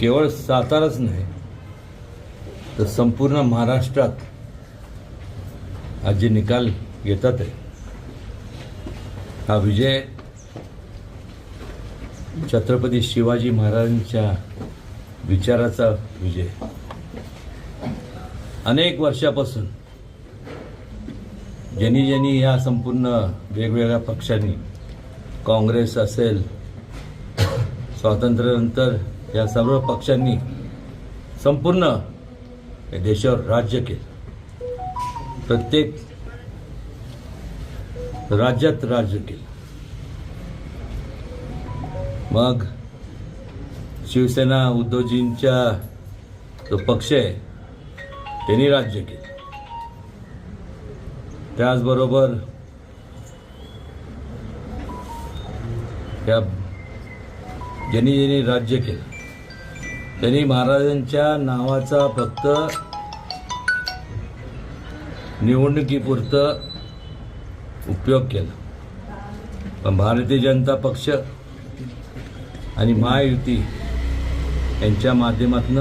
केवळ साताराच नाही तर संपूर्ण महाराष्ट्रात आज जे निकाल येतात आहे हा विजय छत्रपती शिवाजी महाराजांच्या विचाराचा विजय. अनेक वर्षापासून ज्यांनी ज्यांनी ह्या संपूर्ण वेगवेगळ्या पक्षांनी काँग्रेस असेल स्वातंत्र्यानंतर या सर्व पक्षांनी संपूर्ण या देशावर राज्य केलं. प्रत्येक राज्यात राज्य केलं. मग शिवसेना उद्धवजींच्या जो पक्ष आहे त्यांनी राज्य केलं. त्याचबरोबर या ज्यांनी ज्यांनी राज्य केलं त्यांनी महाराजांच्या नावाचा फक्त निवडणुकीपुरतं उपयोग केला. पण भारतीय जनता पक्ष आणि महायुती यांच्या माध्यमातून